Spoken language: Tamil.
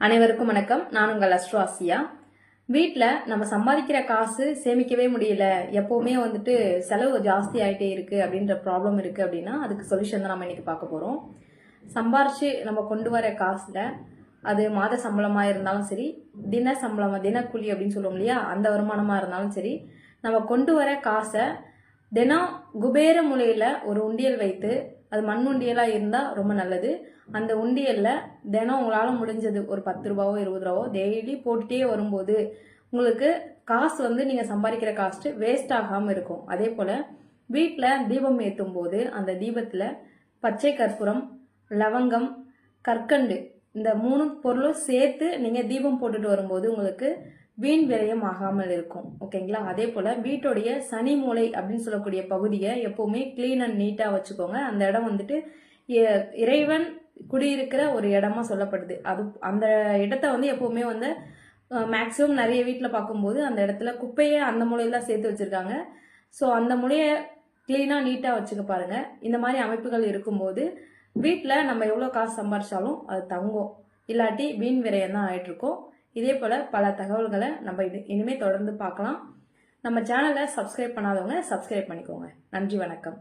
அனைவருக்கும் வணக்கம். நான் உங்கள் அஸ்ட்ரோ ஆசியா. வீட்டில் நம்ம சம்பாதிக்கிற காசு சேமிக்கவே முடியல. எப்போவுமே வந்துட்டு செலவு ஜாஸ்தி ஆகிட்டே இருக்கு அப்படின்ற ப்ராப்ளம் இருக்குது அப்படின்னா அதுக்கு சொல்யூஷன் தான் நம்ம இன்றைக்கி பார்க்க போகிறோம் சம்பாரித்து நம்ம கொண்டு வர காசில் அது மாத சம்பளமாக இருந்தாலும் சரி தின சம்பளமாக தினக்கூலி அப்படின்னு சொல்லுவோம் இல்லையா? அந்த வருமானமாக இருந்தாலும் சரி நம்ம கொண்டு வர காசை தினம் குபேர முலையில் ஒரு உண்டியல் வைத்து அது மண் உண்டியலாக இருந்தால் ரொம்ப நல்லது. அந்த உண்டியலில் தினம் உங்களால் முடிஞ்சது ஒரு பத்து ரூபாவோ இருபது ரூபாவோ டெய்லி போட்டுட்டே வரும்போது உங்களுக்கு காசு வந்து நீங்கள் சம்பாதிக்கிற காஸ்ட்டு வேஸ்ட் ஆகாமல் இருக்கும். அதே போல் வீட்டில் தீபம் ஏற்றும் போது அந்த தீபத்தில் பச்சை கற்பூரம் லவங்கம் கற்கண்டு இந்த மூணு பொருளும் சேர்த்து நீங்கள் தீபம் போட்டுட்டு வரும்போது உங்களுக்கு வீண் விரயம் ஆகாமல் இருக்கும். ஓகேங்களா அதே போல் வீட்டுடைய சனி மூலை அப்படின்னு சொல்லக்கூடிய பகுதியை எப்போவுமே க்ளீன் அண்ட் நீட்டாக வச்சுக்கோங்க. அந்த இடம் வந்துட்டு இ- இறைவன் குடியிருக்கிற ஒரு இடமா சொல்லப்படுது. அது அந்த இடத்த வந்து எப்போவுமே வந்து மேக்ஸிமம் நிறைய வீட்டில் பார்க்கும்போது அந்த இடத்துல குப்பையை அந்த மூலையில சேர்த்து வச்சுருக்காங்க. ஸோ அந்த மூலையை க்ளீனாக நீட்டாக வச்சுக்க பாருங்கள் இந்த மாதிரி அமைப்புகள் இருக்கும்போது வீட்டில் நம்ம எவ்வளோ காசு சம்பாரிச்சாலும் அது தங்கும். இல்லாட்டி வீண் விரயம் தான் ஆயிட்டிருக்கும். இதே போல் பல தகவல்களை நம்ம இது இனிமேல் தொடர்ந்து பார்க்கலாம். நம்ம சேனலை சப்ஸ்கிரைப் பண்ணாதவங்க சப்ஸ்கிரைப் பண்ணிக்கோங்க. நன்றி வணக்கம்.